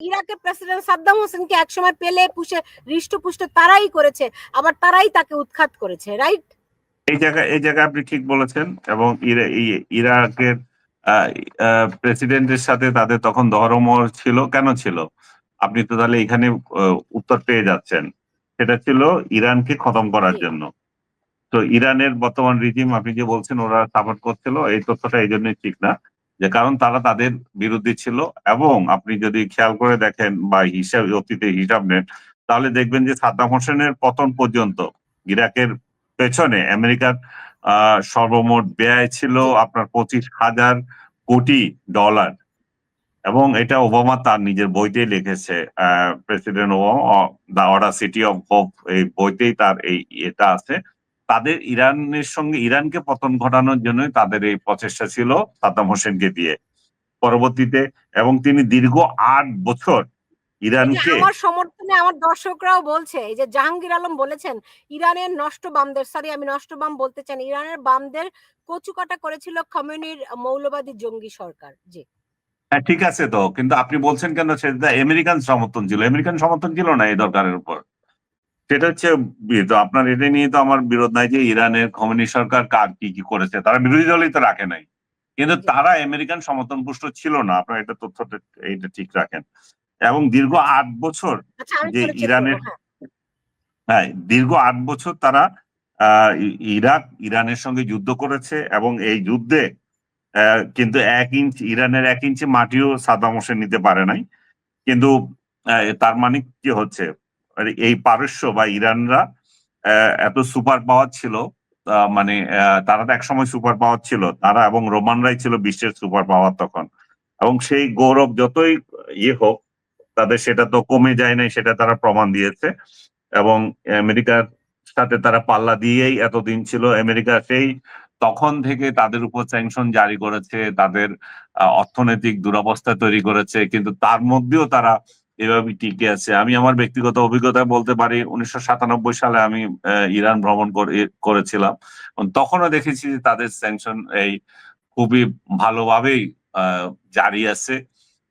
ইরাকে প্রেসিডেন্ট সাদ্দাম হোসেনকে একসময় পেলে পুষে হৃষ্টপুষ্ট তারাই করেছে আবার তারাই তাকে উৎখাত করেছে রাইট এই জায়গায় এই জায়গায় আপনি ঠিক বলেছেন এবং ইরাকের প্রেসিডেন্টের সাথে তাদের তখন ধর্মর ছিল কেন ছিল? আপনি তো তাহলে এখানে উত্তর পেয়ে যাচ্ছেন। সেটা ছিল ইরানকে খতম করার জন্য। তো ইরানের বর্তমান রিজিম আপনি যে বলছেন ওরা সাপোর্ট করছিল এই তথ্যটা এই জন্যই ঠিক না। যে কারণ তারা তাদের বিরোধী ছিল এবং আপনি যদি খেয়াল করে দেখেন বা হিসাব অতীতে হিসাব নেন, তাহলে দেখবেন যে সাদ্দাম হোসেনের পতন পর্যন্ত ইরাকের পেছনে আমেরিকার সর্বমোট ব্যয় ছিল আপনার পঁচিশ হাজার কোটি ডলার। এবং এটা ওবামা তার নিজের বইতেই লিখেছে president Obama the audacity of hope, এই বইতেই তার এই এটা আছে। তাদের ইরানের সঙ্গে ইরানকে পতন ঘটানোর জন্যই তাদের এই প্রচেষ্টা ছিল সাদ্দাম হোসেনকে দিয়ে। পরবর্তীতে এবং তিনি দীর্ঘ আট বছর ইরানকে আমার সমর্থনে আমার দর্শকরাও বলছে এই যে জাহাঙ্গীর আলম বলেছেন ইরানের নষ্ট বামদের সরি আমি নষ্ট বাম বলতে চান ইরানের বামদের কচুকাটা করেছিল কমিউনির মৌলবাদী জঙ্গি সরকার। জি। হ্যাঁ ঠিক আছে তো কিন্তু আপনি বলছেন কেন সেটা আমেরিকান সমর্থন ছিল। আমেরিকান সমর্থন ছিল না এই দরকারের উপর। সেটা হচ্ছে ইয়ে, আপনার এটা নিয়ে তো আমার বিরোধ নাই যে ইরানের কমিউনিস্ট সরকার কার কি কি করেছে। তারা বিরোধী দলই তো রাখে নাই। কিন্তু তারা আমেরিকান সমর্থন পুষ্ট ছিল না। আপনার এটা তথ্যটা এটা ঠিক রাখেন। এবং দীর্ঘ আট বছর আচ্ছা যে ইরানের- হ্যাঁ। হ্যাঁ দীর্ঘ আট বছর তারা আহ, ইরাক ইরানের সঙ্গে যুদ্ধ করেছে এবং এই যুদ্ধে আহ, কিন্তু এক ইঞ্চ ইরানের এক ইঞ্চি মাটিও সাদ্দাম হোসেন নিতে পারে নাই। কিন্তু তার মানে কি হচ্ছে? এই পারস্য বা ইরানরা এত সুপার পাওয়ার ছিল মানে তারা তো একসময় সুপার পাওয়ার ছিল, তারা এবং রোমানরাই ছিল বিশ্বের সুপার পাওয়ার তখন। এবং সেই গৌরব যতই ইয়ে হোক, তাদের সেটা তো কমে যায় নাই, সেটা তারা প্রমাণ দিয়েছে। এবং আমেরিকার সাথে তারা পাল্লা দিয়েই এতদিন ছিল। আমেরিকা সেই তখন থেকে তাদের উপর স্যাংশন জারি করেছে, তাদের অর্থনৈতিক দুরবস্থা তৈরি করেছে, কিন্তু তার মধ্যেও তারা এভাবে টিকে আছে। আমি আমার ব্যক্তিগত অভিজ্ঞতায় বলতে পারি উনিশশো সাতানব্বই সালে আমি আহ, ইরান ভ্রমণ করে- করেছিলাম। তখনও দেখেছি যে তাদের স্যাংশন এই খুবই ভালোভাবেই আহ, জারি আছে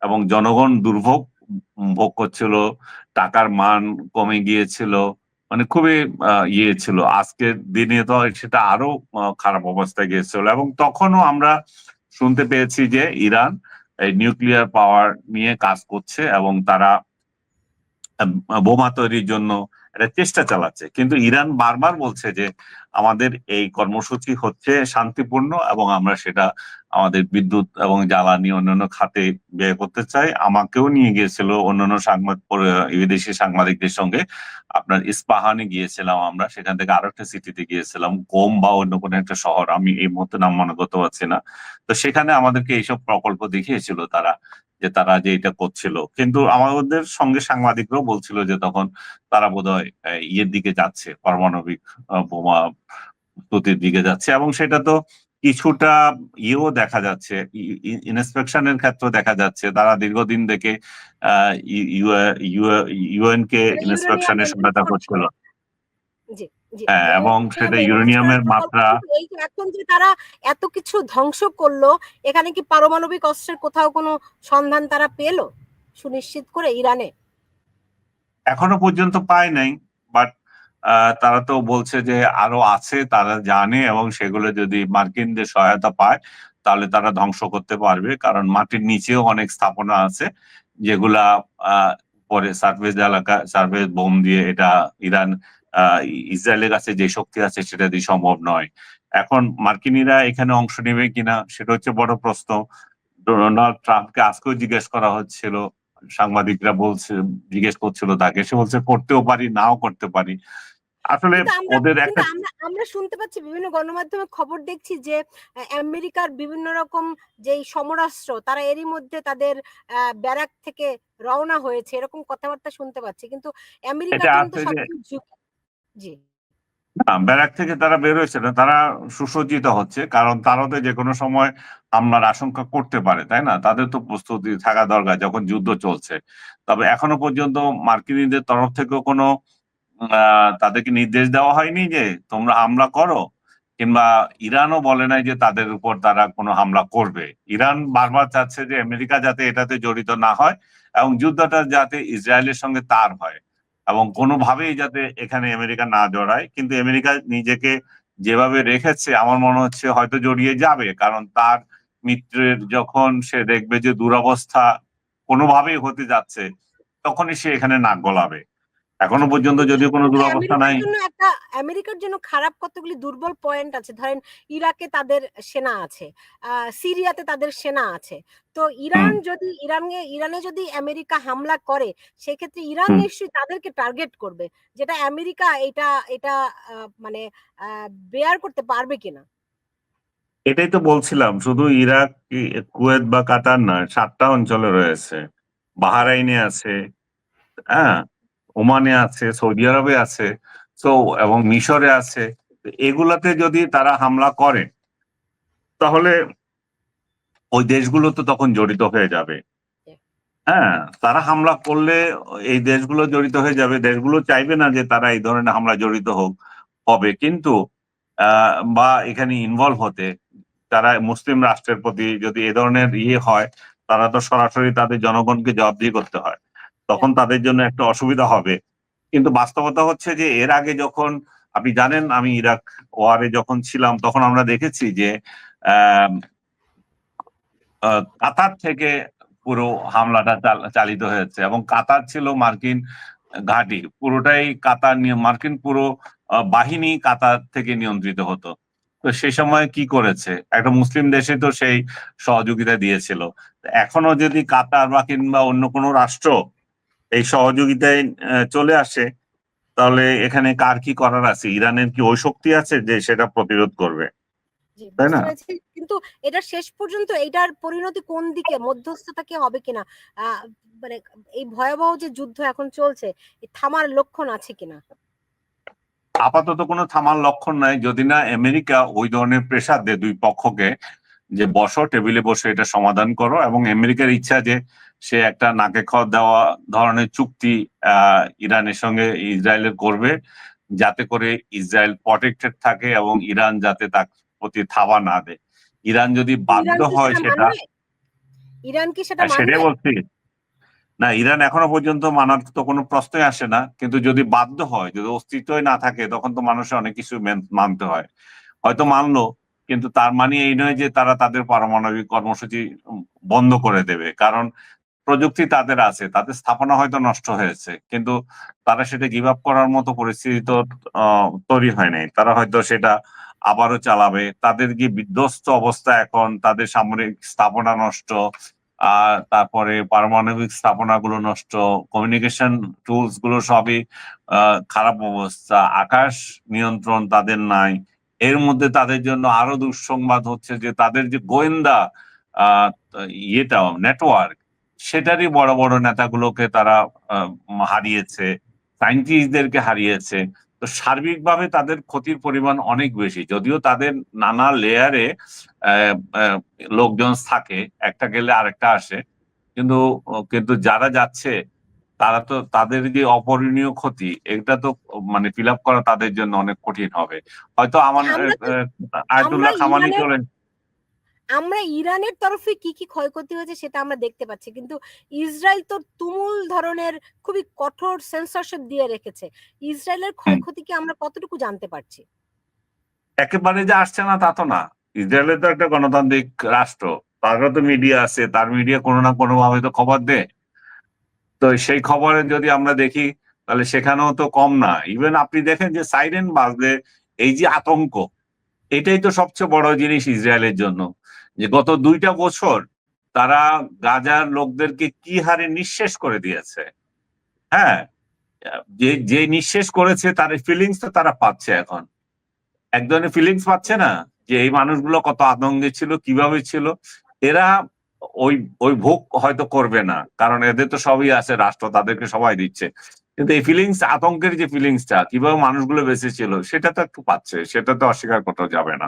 এবং জনগণ দুর্ভোগ ভোগ করছিল টাকার মান কমে গিয়েছিল মানে খুবই আহ, ইয়ে ছিল। আজকের দিনে তো সেটা আরও খারাপ অবস্থায় গিয়েছিল। এবং তখনও আমরা শুনতে পেয়েছি যে ইরান এই নিউক্লিয়ার পাওয়ার নিয়ে কাজ করছে এবং তারা বোমা তৈরির জন্য একটা চেষ্টা চালাচ্ছে। কিন্তু ইরান বারবার বলছে যে আমাদের এই কর্মসূচি হচ্ছে শান্তিপূর্ণ এবং আমরা সেটা আমাদের বিদ্যুৎ এবং জ্বালানি অন্যান্য খাতে ব্যয় করতে চাই। আমাকেও নিয়ে গিয়েছিল অন্যান্য সাংবাদিক বিদেশি সাংবাদিকদের সঙ্গে। আপনার ইস্পাহানে গিয়েছিলাম আমরা, সেখান থেকে আরও একটা সিটিতে গিয়েছিলাম। গোম বা অন্য কোনো একটা শহর, আমি এই মুহূর্তে নাম মনে করতে পারছি না। তো সেখানে আমাদেরকে এইসব প্রকল্প দেখিয়েছিল তারা। যে তারা যে এটা করছিল। কিন্তু আমাদের সঙ্গে সাংবাদিকরাও বলছিল যে তখন তারা বোধহয় ইয়ের দিকে যাচ্ছে পারমাণবিক বোমা প্রস্তুতির দিকে যাচ্ছে এবং সেটা তো কিছুটা ইয়েও দেখা যাচ্ছে ইন্সপেকশনের ক্ষেত্রে দেখা যাচ্ছে। তারা দীর্ঘদিন থেকে ইউএন কে ইন্সপেকশনের সহায়তা করছিল। জি। হ্যাঁ, যে- এবং সেটা ইউরেনিয়ামের মাত্রা। এখন যে তারা এত কিছু ধ্বংস করল এখানে কি পারমাণবিক অস্ত্রের কোথাও কোনো সন্ধান তারা পেল? সুনিশ্চিত করে ইরানে? এখনও পর্যন্ত পায় নাই বাট তারা তো বলছে যে আরও আছে তারা জানে এবং সেগুলো যদি মার্কিনদের সহায়তা পায় তাহলে তারা ধ্বংস করতে পারবে কারণ মাটির নিচেও অনেক স্থাপনা আছে যেগুলা আহ, পরে সার্ভেস এলাকা সার্ভেস বোম দিয়ে এটা ইরান ইসরায়েলের কাছে যে শক্তি আছে সেটা দিয়ে সম্ভব নয়। এখন মার্কিনীরা এখানে অংশ নেবে কিনা সেটা হচ্ছে বড় প্রশ্ন। ডোনাল্ড ট্রাম্পকে আজকেও জিজ্ঞেস করা হচ্ছিল সাংবাদিকরা বলছে জিজ্ঞেস করছিল তাকে। সে বলছে করতেও পারি নাও করতে পারি। আসলে আমরা ওদের একটা আমরা শুনতে পাচ্ছি বিভিন্ন গণমাধ্যমে খবর দেখছি যে আমেরিকার বিভিন্ন রকম যেই সমরাস্ত্র তারা এরই মধ্যে তাদের আহ, ব্যারাক থেকে রওনা হয়েছে এরকম কথাবার্তা শুনতে পাচ্ছি। কিন্তু আমেরিকা কিন্তু ব্যারাক থেকে তারা বের হয়েছে না, তারা সুসজ্জিত হচ্ছে, কারণ তারাও তো যে কোনো সময় হামলার আশঙ্কা করতে পারে, তাই না? তাদের তো প্রস্তুতি থাকা দরকার যখন যুদ্ধ চলছে। তবে এখনও পর্যন্ত মার্কিনীদের তরফ থেকেও কোনো তাদেরকে নির্দেশ দেওয়া হয়নি যে তোমরা হামলা করো, কিংবা ইরানও বলে নাই যে তাদের উপর তারা কোনো হামলা করবে। ইরান বারবার চাচ্ছে যে আমেরিকা যাতে এটাতে জড়িত না হয়, এবং যুদ্ধটা যাতে ইসরায়েলের সঙ্গে তার হয়। এবং কোনোভাবেই যাতে এখানে আমেরিকা না জড়ায়। কিন্তু আমেরিকা নিজেকে যেভাবে রেখেছে, আমার মনে হচ্ছে হয়তো জড়িয়ে যাবে। কারণ তার মিত্রের যখন সে দেখবে যে দুরবস্থা কোনোভাবেই হতে যাচ্ছে, তখনই সে এখানে নাক গলাবে। এখনও পর্যন্ত যদিও কোনো দুরবস্থা আমেরিকার নাই। একটা আমেরিকার জন্য খারাপ কতগুলি দুর্বল পয়েন্ট আছে? ধরেন ইরাকে তাদের সেনা আছে সিরিয়াতে তাদের সেনা আছে। তো ইরান যদি ইরানে ইরানে যদি আমেরিকা হামলা করে সেক্ষেত্রে ইরান নিশ্চয়ই তাদেরকে টার্গেট করবে যেটা আমেরিকা এটা এটা মানে বেয়ার করতে পারবে কিনা? এটাই তো বলছিলাম শুধু ইরাক কুয়েত বা কাতার নয় সাতটা অঞ্চলে রয়েছে। বাহারাইনে আছে হ্যাঁ? ওমানে আছে, সৌদি আরবে আছে তো এবং মিশরে আছে এগুলাতে যদি তারা হামলা করে, তাহলে ওই দেশগুলো তো তখন জড়িত হয়ে যাবে। হ্যাঁ তারা হামলা করলে এই দেশগুলো জড়িত হয়ে যাবে। দেশগুলো চাইবে না যে তারা এই ধরনের হামলা জড়িত হোক, হবে। কিন্তু বা এখানে ইনভলভ হতে, তারা মুসলিম রাষ্ট্রের প্রতি যদি এ ধরনের ইয়ে হয়, তারা তো সরাসরি তাদের জনগণকে জবাবদিহি করতে হয়। তখন তাদের জন্য একটা অসুবিধা হবে। কিন্তু বাস্তবতা হচ্ছে যে, এর আগে যখন, আপনি জানেন আমি ইরাক ওয়ারে যখন ছিলাম, তখন আমরা দেখেছি যে কাতার থেকে পুরো হামলাটা চালিত হয়েছে এবং কাতার ছিল মার্কিন ঘাঁটি। পুরোটাই কাতার নিয়ে, মার্কিন পুরো বাহিনী কাতার থেকে নিয়ন্ত্রিত হতো। তো সে সময় কি করেছে? একটা মুসলিম দেশে তো সেই সহযোগিতা দিয়েছিল। এখনও যদি কাতার বা কিংবা অন্য কোনো রাষ্ট্র এই সহযোগিতায় চলে আসে তাহলে এখানে কার কি করার আছে? ইরানের কি ওই শক্তি আছে যে সেটা প্রতিরোধ করবে? তাই না? কিন্তু এটা শেষ পর্যন্ত এটার পরিণতি কোন দিকে মধ্যস্থতা কি হবে কিনা? মানে এই ভয়াবহ যে যুদ্ধ এখন চলছে থামার লক্ষণ আছে কিনা? আপাতত কোনো থামার লক্ষণ নাই। যদি না আমেরিকা ওই ধরনের প্রেসার দেয় দুই পক্ষকে যে বসো টেবিলে বসে এটা সমাধান করো এবং আমেরিকার ইচ্ছা যে সে একটা নাকে খাওয়া দেওয়া ধরনের চুক্তি আহ, ইরানের সঙ্গে ইসরায়েলের করবে যাতে করে ইসরায়েল প্রটেক্টেড থাকে এবং ইরান যাতে তার প্রতি থাবা না দেয়। ইরান যদি বাধ্য হয় সেটা সেটা ইরান কি সেটা হ্যাঁ, সেটাই বলছি। না ইরান এখনও পর্যন্ত মানার তো কোনো প্রশ্নই আসে না কিন্তু যদি বাধ্য হয় যদি অস্তিত্বই না থাকে তখন তো মানুষের অনেক কিছু মানতে হয়। হয়তো মানলো কিন্তু তার মানে এই নয় যে তারা তাদের পারমাণবিক কর্মসূচি বন্ধ করে দেবে। কারণ প্রযুক্তি তাদের আছে, তাদের স্থাপনা হয়তো নষ্ট হয়েছে, কিন্তু তারা সেটা গিভ আপ করার মতো পরিস্থিতি তো তৈরি হয় নাই। তারা হয়তো সেটা আবারও চালাবে। তাদের যে বিধ্বস্ত অবস্থা এখন? তাদের সামরিক স্থাপনা নষ্ট, আর তারপরে পারমাণবিক স্থাপনাগুলো নষ্ট কমিউনিকেশন টুলসগুলো সবই খারাপ অবস্থা। আকাশ নিয়ন্ত্রণ তাদের নাই। এর মধ্যে তাদের জন্য আরও দুঃসংবাদ হচ্ছে যে তাদের যে গোয়েন্দা ইয়েটা নেটওয়ার্ক সেটারই বড় বড় নেতাগুলোকে তারা হারিয়েছে সায়েন্টিস্টদেরকে হারিয়েছে। তো সার্বিকভাবে তাদের ক্ষতির পরিমাণ অনেক বেশি। যদিও তাদের নানা লেয়ারে লোকজন থাকে, একটা গেলে আরেকটা আসে। কিন্তু কিন্তু যারা যাচ্ছে তারা তো তাদের যে অপরিণীয় ক্ষতি এটা তো মানে ফিল আপ করা তাদের জন্য অনেক কঠিন হবে। হয়তো আমার আয়াতুল্লাহ খামানি ইরানের- চলেন আমরা ইরানের তরফে কি কি ক্ষয়ক্ষতি হয়েছে সেটা আমরা দেখতে পাচ্ছি। কিন্তু ইসরায়েল তো তুমুল ধরনের খুবই কঠোর সেন্সরশিপ দিয়ে রেখেছে। ইসরায়েলের ক্ষয়ক্ষতি কি আমরা কতটুকু জানতে পারছি? একেবারে যে আসছে না তা তো না। ইসরায়েলের তো একটা গণতান্ত্রিক রাষ্ট্র। তারও তো মিডিয়া আছে তার মিডিয়া কোনো না কোনো ভাবে তো খবর দেয়। তো সেই খবরে যদি আমরা দেখি, তাহলে সেখানেও তো কম না। ইভেন আপনি দেখেন যে সাইরেন বাজলে, এই যে আতঙ্ক, এটাই তো সবচেয়ে বড় জিনিস ইসরায়েলের জন্য। যে গত দুইটা বছর তারা গাজার লোকদেরকে কি হারে নিঃশেষ করে দিয়েছে। হ্যাঁ যে যে নিঃশেষ করেছে, তার ফিলিংস তো তারা পাচ্ছে এখন। এক ধরনের ফিলিংস পাচ্ছে না, যে এই মানুষগুলো কত আতঙ্কে ছিল, কীভাবে ছিল। এরা ওই ওই ভোগ হয়তো করবে না। কারণ এদের তো সবই আছে, রাষ্ট্র তাদেরকে সবাই দিচ্ছে। কিন্তু এই ফিলিংস আতঙ্কের যে ফিলিংসটা কীভাবে মানুষগুলো বেঁচে ছিল, সেটা তো একটু পাচ্ছে, সেটা তো অস্বীকার করতে যাবে না।